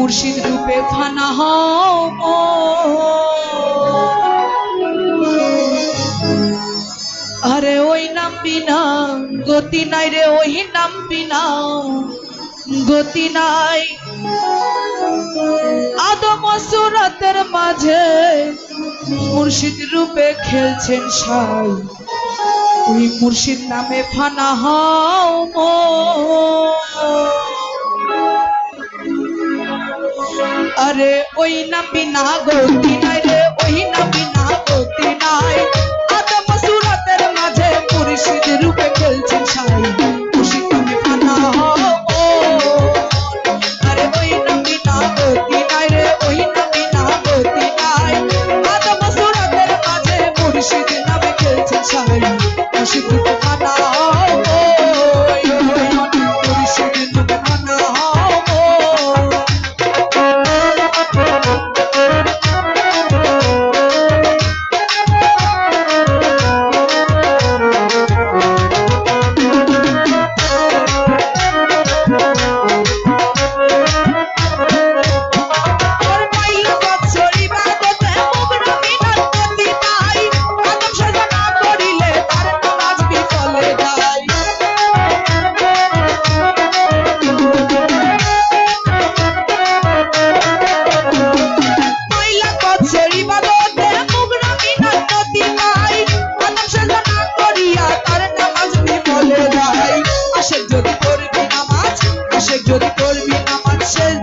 মুর্শিদ রূপে ফানা হও আরে ওই নাম বিনা গতি নাই রে ওই নাম বিনা গতি নাই। আদম সুরাতের মাঝে মুর্শিদ রূপে খেলছেন সাই ওই মুর্শিদ নামে ফানা হও अरे ओई ना गोती ना रे Dormi la Marcel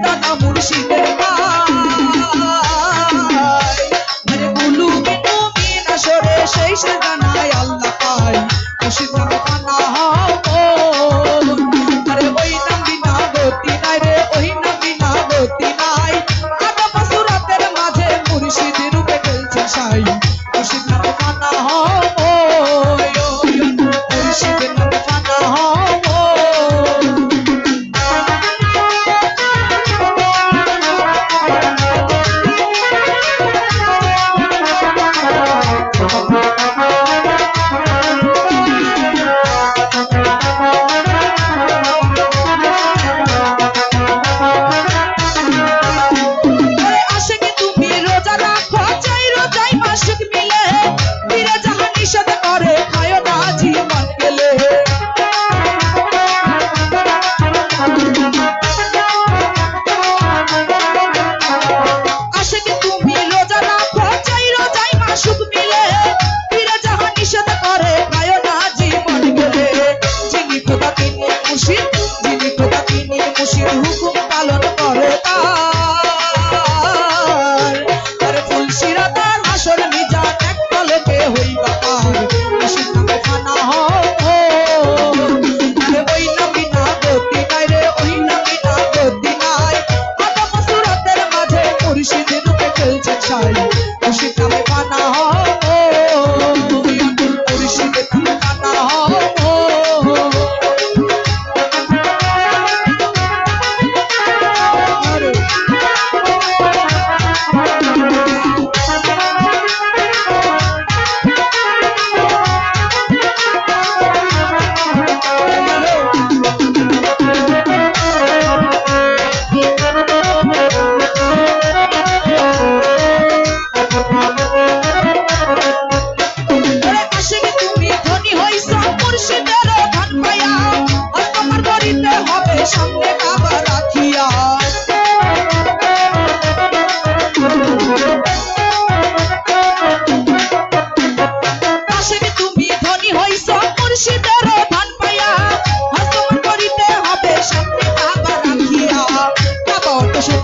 খুশির হুকুম পালন করে তা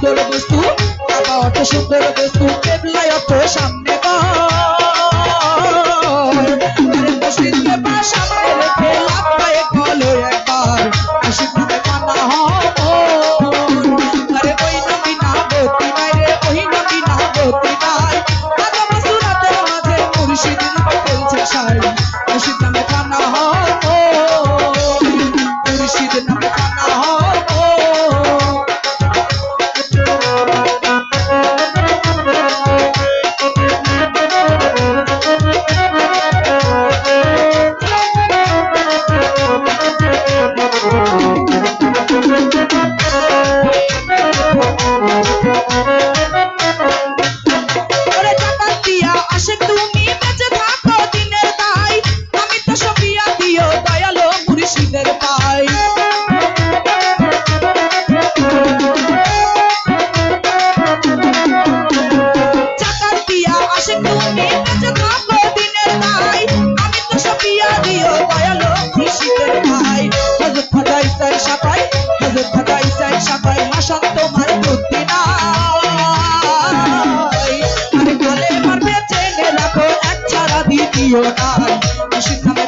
সুন্দর বস্তু বাবা অত সুন্দর বস্তু কেবলাই অত সামনে প্রিয় তাই কৃষ্ণ